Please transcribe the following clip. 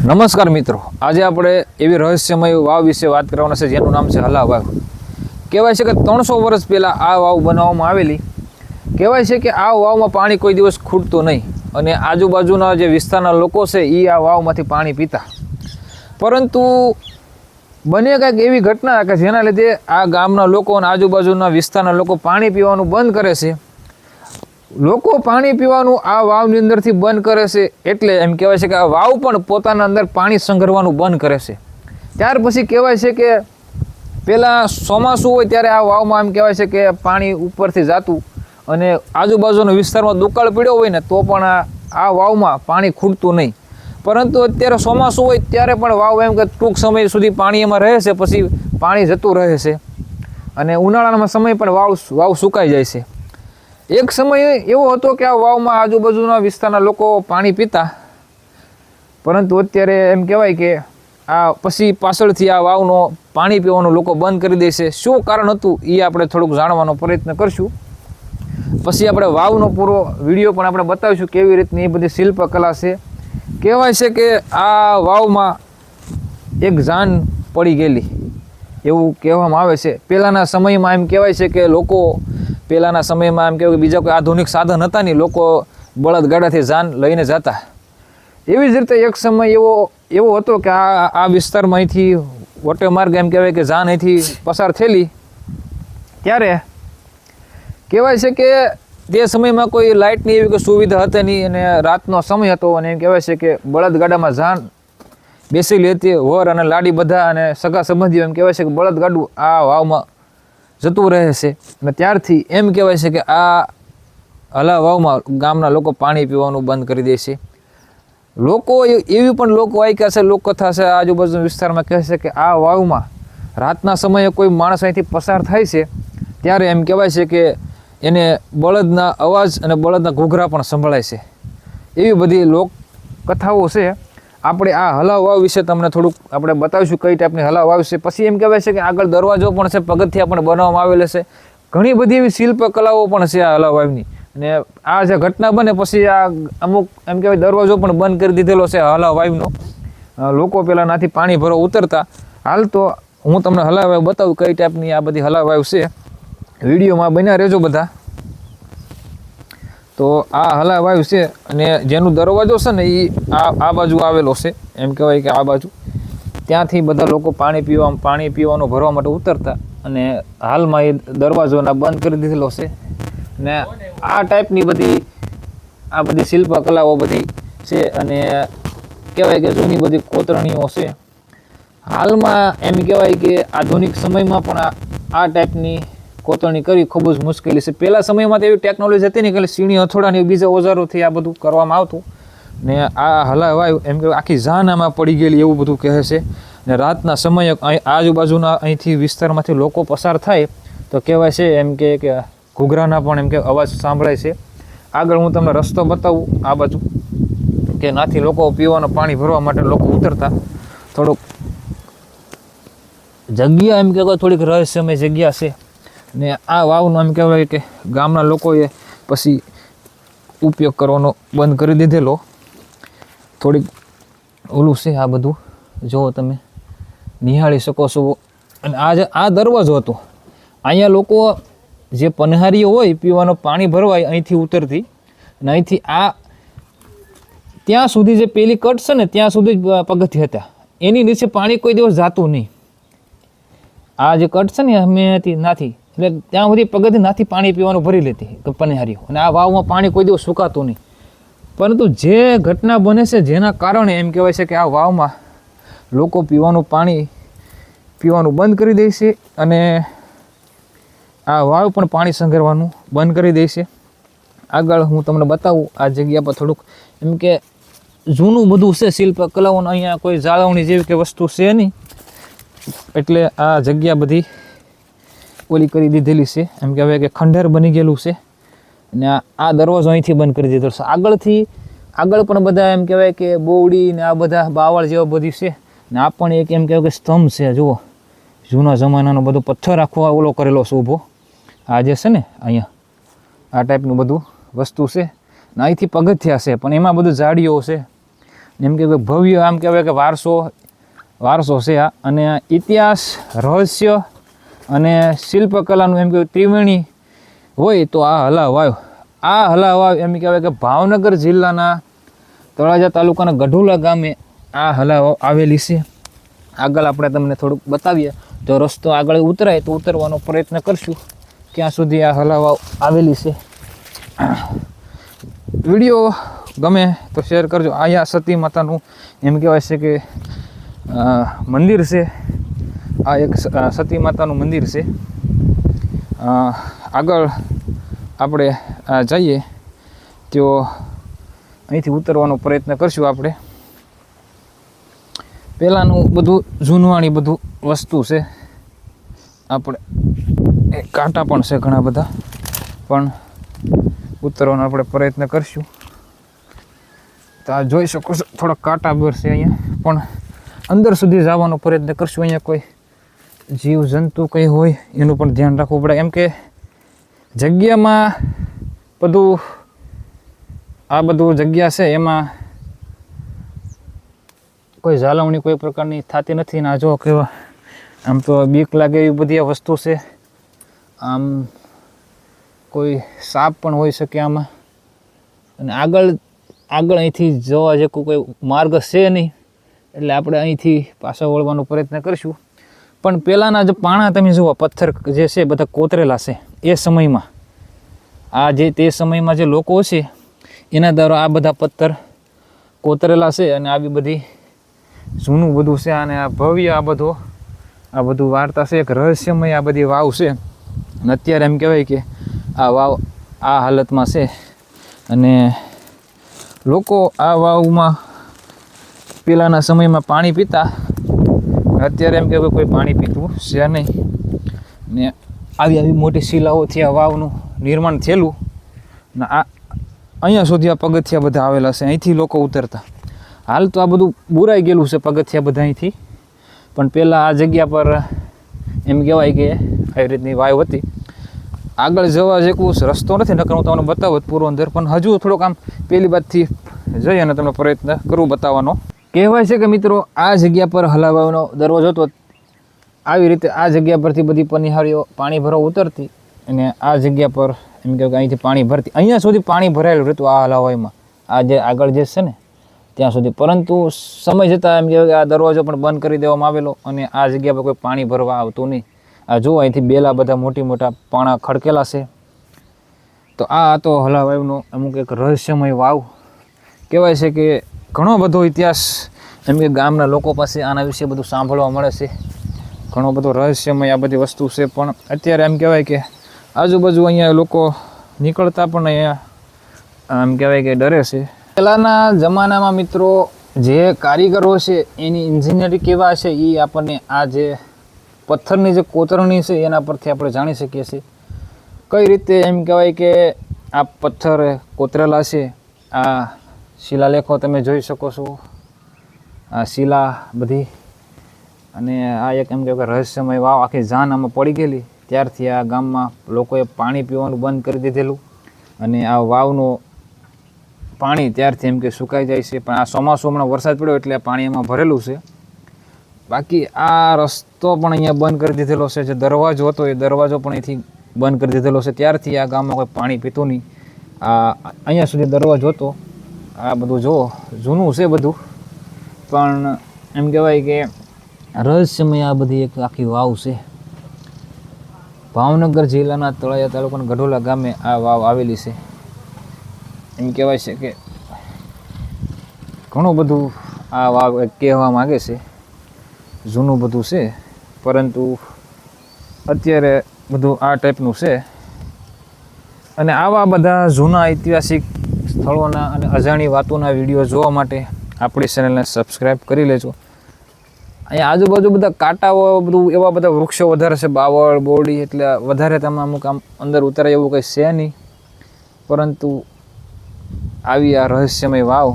નમસ્કાર મિત્રો. આજે આપણે એવી રહસ્યમય વાવ વિશે વાત કરવાના છે, જેનું નામ છે હલા વાવ. કહેવાય છે કે ત્રણસો વર્ષ પહેલાં આ વાવ બનાવવામાં આવેલી. કહેવાય છે કે આ વાવમાં પાણી કોઈ દિવસ ખૂટતું નહીં અને આજુબાજુના જે વિસ્તારના લોકો છે એ આ વાવમાંથી પાણી પીતા. પરંતુ બને કંઈક એવી ઘટના કે જેના લીધે આ ગામના લોકો અને આજુબાજુના વિસ્તારના લોકો પાણી પીવાનું બંધ કરે છે. લોકો પાણી પીવાનું આ વાવની અંદરથી બંધ કરે છે. એટલે એમ કહેવાય છે કે આ વાવ પણ પોતાના અંદર પાણી સંગ્રહવાનું બંધ કરે છે. ત્યાર પછી કહેવાય છે કે પહેલાં ચોમાસું હોય ત્યારે આ વાવમાં એમ કહેવાય છે કે પાણી ઉપરથી જાતું અને આજુબાજુના વિસ્તારમાં દુકાળ પીડ્યો હોય ને તો પણ આ આ વાવમાં પાણી ખૂટતું નહીં. પરંતુ અત્યારે ચોમાસું હોય ત્યારે પણ વાવ એમ કે ટૂંક સમય સુધી પાણી એમાં રહે છે, પછી પાણી જતું રહે છે. અને ઉનાળાના સમય પણ વાવ વાવ સુકાઈ જાય છે. એક સમય એવો હતો કે આ વાવમાં આજુબાજુના વિસ્તારના લોકો પાણી પીતા. પરંતુ અત્યારે એમ કહેવાય કે આ પછી પાછળથી આ વાવનો પાણી પીવાનું લોકો બંધ કરી દેશે શું કારણ હતું એ આપણે થોડુંક જાણવાનો પ્રયત્ન કરશું. પછી આપણે વાવનો પૂરો વીડિયો પણ આપણે બતાવીશું કેવી રીતની એ બધી શિલ્પકલા છે. કહેવાય છે કે આ વાવમાં એક જાન પડી ગયેલી. એવું કહેવામાં આવે છે. પહેલાંના સમયમાં એમ કહેવાય છે કે લોકો પહેલાંના સમયમાં એમ કહેવાય કે બીજા કોઈ આધુનિક સાધન હતા નહીં, લોકો બળદગાડાથી જાન લઈને જતા. એવી જ રીતે એક સમય એવો એવો હતો કે આ આ વિસ્તારમાં અહીંથી વટે માર્ગ એમ કહેવાય કે જાન અહીંથી પસાર થયેલી. ત્યારે કહેવાય છે કે તે સમયમાં કોઈ લાઇટની એવી કોઈ સુવિધા હતી નહીં અને રાતનો સમય હતો અને એમ કહેવાય છે કે બળદગાડામાં જાન બેસી લેતી વર અને લાડી બધા અને સગા સંબંધીઓ એમ કહેવાય છે કે બળદગાડું આ વાવમાં જતું રહે છે. અને ત્યારથી એમ કહેવાય છે કે આ હલા વાવમાં ગામના લોકો પાણી પીવાનું બંધ કરી દે છે. લોકો એવી પણ લોકો વાયકા છે, લોકકથા છે આજુબાજુ વિસ્તારમાં કહે છે કે આ વાવમાં રાતના સમયે કોઈ માણસ અહીંથી પસાર થાય છે, ત્યારે એમ કહેવાય છે કે એને બળદના અવાજ અને બળદના ઘૂઘરા પણ સંભળાય છે. એવી બધી લોક કથાઓ છે. આપણે આ હલાવ વાવ વિશે તમને થોડુંક આપણે બતાવીશું કઈ ટાઈપની હલાવ વાવ છે પછી એમ કહેવાય છે કે આગળ દરવાજો પણ છે, પગથિયા પણ બનાવવામાં આવેલ છે. ઘણી બધી એવી શિલ્પ કલાઓ પણ છે આ હલાવ વાવની. અને આ જે ઘટના બને પછી આ અમુક એમ કહેવાય દરવાજો પણ બંધ કરી દીધેલો છે હલાવ વાવનો. લોકો પહેલાં નાથી પાણી ભરો ઉતરતા. હાલ તો હું તમને હલાવ બતાવું કઈ ટાઈપની આ બધી હલાવ છે. વિડીયોમાં બન્યા રહેજો બધા. તો આ હલાવાયુ છે અને જેનો દરવાજો છે ને એ આ આ બાજુ આવેલો છે. એમ કહેવાય કે આ બાજુ. ત્યાંથી બધા લોકો પાણી પીવા પાણી પીવાનું ભરવા માટે ઉતરતા અને હાલમાં એ દરવાજોના બંધ કરી દીધેલો છે. ને આ ટાઈપની બધી આ બધી શિલ્પ કલાઓ બધી છે અને કહેવાય કે જૂની બધી કોતરણીઓ છે. હાલમાં એમ કહેવાય કે આધુનિક સમયમાં પણ આ ટાઈપની કોતરણી કરવી ખૂબ જ મુશ્કેલી છે. પહેલાં સમયમાં તો એવી ટેકનોલોજી હતી નહીં કે સીણી હથોડા ને બીજા ઓજારોથી આ બધું કરવામાં આવતું. ને આ હલાવાયું. એમ કે આખી જાન આમાં પડી ગયેલી એવું બધું કહે છે. ને રાતના સમયે આજુબાજુના અહીંથી વિસ્તારમાંથી લોકો પસાર થાય તો કહેવાય છે એમ કે ઘૂઘરાના પણ એમ કે અવાજ સાંભળાય છે. આગળ હું તમને રસ્તો બતાવું આ બાજુ. કે નાથી લોકો પીવાનું પાણી ભરવા માટે લોકો ઉતરતા. થોડુંક જગ્યા એમ કે થોડીક રહસ્યમય જગ્યા છે. ને આ વાવનો એમ કહેવાય કે ગામના લોકોએ પછી ઉપયોગ કરવાનો બંધ કરી દીધેલો. થોડીક ઓલું છે આ બધું. જો તમે નિહાળી શકો છો. અને આ જે આ દરવાજો હતો. અહીંયા લોકો જે પનહારીઓ હોય પીવાનું પાણી ભરવાય અહીંથી ઉતરતી અને અહીંથી આ ત્યાં સુધી જે પેલી કટ છે ને ત્યાં સુધી જ પગથિયા હતા. એની નીચે પાણી કોઈ દિવસ જાતું નહીં. આ જે કટ છે ને અમે નાથી એટલે ત્યાં બધી પગથી નાથી પાણી પીવાનું ભરી લેતી પનિહારીઓ અને આ વાવમાં પાણી કોઈ દિવસ સુકાતું નહીં. પરંતુ જે ઘટના બને છે, જેના કારણે એમ કહેવાય છે કે આ વાવમાં લોકો પીવાનું પાણી પીવાનું બંધ કરી દે છે અને આ વાવ પણ પાણી સંઘરવાનું બંધ કરી દે છે. આગળ હું તમને બતાવું આ જગ્યા પર થોડુંક. એમ કે જૂનું બધું છે શિલ્પ કલાઓનું અહીંયા કોઈ જાળવણી જેવી કે વસ્તુ છે નહીં. એટલે આ જગ્યા બધી ઓલી કરી દીધેલી છે. એમ કહેવાય કે ખંડેર બની ગયેલું છે. અને આ દરવાજો અહીંથી બંધ કરી દીધો છે. આગળથી આગળ પણ બધા એમ કહેવાય કે બોવડી ને આ બધા બાવળ જેવા બધી છે. ને આ પણ એક એમ કહેવાય કે સ્તંભ છે. જુઓ. જૂના જમાનાનો બધો પથ્થર આખો ઓલો કરેલો છે ઊભો. આ જે છે ને અહીંયા, આ ટાઈપનું બધું વસ્તુ છે. ને અહીંથી પગથિયા છે. પણ એમાં બધું ઝાડીઓ છે. એમ કે ભવ્ય, આમ કહેવાય કે વારસો વારસો છે આ. અને ઇતિહાસ, રહસ્ય અને શિલ્પકલાનું એમ કહેવાય ત્રિવેણી હોય તો આ હલાવ આવ્યો આ હલાવ આવ્યો એમ કહેવાય કે ભાવનગર જિલ્લાના તળાજા તાલુકાના ગઢુલા ગામે આ હલાવ આવેલી છે. આગળ આપણે તમને થોડુંક બતાવીએ. જો રસ્તો આગળ ઉતરાય તો ઉતરવાનો પ્રયત્ન કરશું. ક્યાં સુધી આ હલાવ આવેલી છે. વીડિયો ગમે તો શેર કરજો. અહીંયા સતી માતાનું એમ કહેવાય છે કે મંદિર છે. આ એક સતી માતાનું મંદિર છે. આગળ આપણે જઈએ. તો અહીંથી ઉતરવાનો પ્રયત્ન કરશું આપણે. પહેલાંનું બધું જૂનવાણી બધું વસ્તુ છે. આપણે કાંટા પણ છે ઘણા બધા. પણ ઉતરવાનો આપણે પ્રયત્ન કરશું. તો આ જોઈ શકો છો થોડા કાંટા બર છે અહીંયા. પણ અંદર સુધી જવાનો પ્રયત્ન કરશું અહીંયા કોઈ. જીવ જંતુ કંઈ હોય, એનું પણ ધ્યાન રાખવું પડે. એમ કે જગ્યામાં બધું, આ બધું જગ્યા છે, એમાં કોઈ જાળવણી કોઈ પ્રકારની થતી નથી. ને, જો કેવા, આમ તો બીક લાગે એવી બધી આ વસ્તુ છે. આમ કોઈ સાપ પણ હોઈ શકે આમાં. અને આગળ આગળ અહીંથી જવા જેવું કોઈ માર્ગ છે નહીં. એટલે આપણે અહીંથી પાછા વળવાનો પ્રયત્ન કરીશું. પણ પહેલાંના જે પાણા તમે જુઓ, પથ્થર જે છે, બધા કોતરેલા છે, એ સમયમાં. આ જે તે સમયમાં જે લોકો છે, એના દ્વારા આ બધા પથ્થર કોતરેલા છે અને આવી બધી જૂનું બધું છે અને આ ભવ્ય આ બધો, આ બધું વાર્તા છે, એક રહસ્યમય આ બધી વાવ છે. અને અત્યારે એમ કહેવાય કે આ વાવ આ હાલતમાં છે અને લોકો આ વાવમાં પહેલાંના સમયમાં પાણી પીતા અત્યારે એમ કહેવાય કોઈ પાણી પીતું છે નહીં. ને આવી આવી મોટી શિલાઓથી આ વાવનું નિર્માણ થયેલું. ને આ અહીંયા સુધી આ પગથિયા બધા આવેલા છે, અહીંથી લોકો ઉતરતા. હાલ તો આ બધું બુરાઈ ગયેલું છે પગથિયા બધા અહીંથી. પણ પહેલાં આ જગ્યા પર એમ કહેવાય કે આવી રીતની વાવ હતી. આગળ જવા જેવું રસ્તો નથી, નકર હું તમને બતાવત પૂરો અંદર પણ હજુ થોડોક આમ પહેલી બાજુથી જઈ અને તમને પ્રયત્ન કરું બતાવવાનો. કહેવાય છે કે મિત્રો, આ જગ્યા પર હલાવાનો દરવાજો હતો. આવી રીતે આ જગ્યા પરથી બધી પનિહારીઓ પાણી ભરો ઉતરતી અને આ જગ્યા પર એમ કહેવાય કે અહીંથી પાણી ભરતી. અહીંયા સુધી પાણી ભરાયેલું રહેતું આ હલાવાઈમાં. આ જે આગળ જે છે ને, ત્યાં સુધી. પરંતુ સમય જતાં એમ કહેવાય કે આ દરવાજો પણ બંધ કરી દેવામાં આવેલો અને આ જગ્યા પર કોઈ પાણી ભરવા આવતું નહીં. આ જુઓ, અહીંથી બેલા બધા મોટી મોટા પાણા ખડકેલા છે. તો આ હતો હલાવાયુનો અમુક એક રહસ્યમય વાવ. કહેવાય છે કે ઘણો બધો ઇતિહાસ, એમ કે ગામના લોકો પાસે આના વિશે બધું સાંભળવા મળે છે. ઘણો બધો રહસ્યમય આ બધી વસ્તુ છે, પણ અત્યારે એમ કહેવાય કે આજુબાજુ અહીંયા લોકો નીકળતા પણ અહીંયા એમ કહેવાય કે ડરે છે. પહેલાંના જમાનામાં મિત્રો, જે કારીગરો છે, એની ઇન્જિનિયરિંગ કેવા છે એ આપણને આ જે પથ્થરની જે કોતરણી છે, એના પરથી આપણે જાણી શકીએ છીએ. કઈ રીતે એમ કહેવાય કે આ પથ્થર કોતરેલા છે, આ શિલાલેખો તમે જોઈ શકો છો. આ શિલા બધી અને આ એક એમ કે રહસ્યમય વાવ આખી જાન આમાં પડી ગયેલી. ત્યારથી આ ગામમાં લોકોએ પાણી પીવાનું બંધ કરી દીધેલું અને આ વાવનું પાણી ત્યારથી એમ કે સુકાઈ જાય છે. પણ આ ચોમાસું હમણાં વરસાદ પડ્યો એટલે પાણી એમાં ભરેલું છે. બાકી આ રસ્તો પણ અહીંયા બંધ કરી દીધેલો છે. જે દરવાજો હતો એ દરવાજો પણ અહીંથી બંધ કરી દીધેલો છે. ત્યારથી આ ગામમાં કોઈ પાણી પીતું નહીં. આ અહીંયા સુધી દરવાજો હતો. આ બધું જો જૂનું છે બધું. પણ એમ કહેવાય કે રહસ્યમય આ બધી એક આખી વાવ છે. ભાવનગર જિલ્લાના તળાજા તાલુકાના ગઢોલા ગામે આ વાવ આવેલી છે. એમ કહેવાય છે કે ઘણું બધું આ વાવ કહેવા માગે છે. જૂનું બધું છે, પરંતુ અત્યારે બધું આ ટાઈપનું છે. અને આવા બધા જૂના ઐતિહાસિક સ્થળોના અને અજાણી વાતોના વીડિયો જોવા માટે આપણી ચેનલને સબસ્ક્રાઈબ કરી લેજો. અહીંયા આજુબાજુ બધા કાંટાઓ બધું એવા બધા વૃક્ષો વધારે છે, બાવળ બોરડી એટલે વધારે તમે અમુક આમ અંદર ઉતરાય એવું કંઈ છે નહીં. પરંતુ આવી આ રહસ્યમય વાવ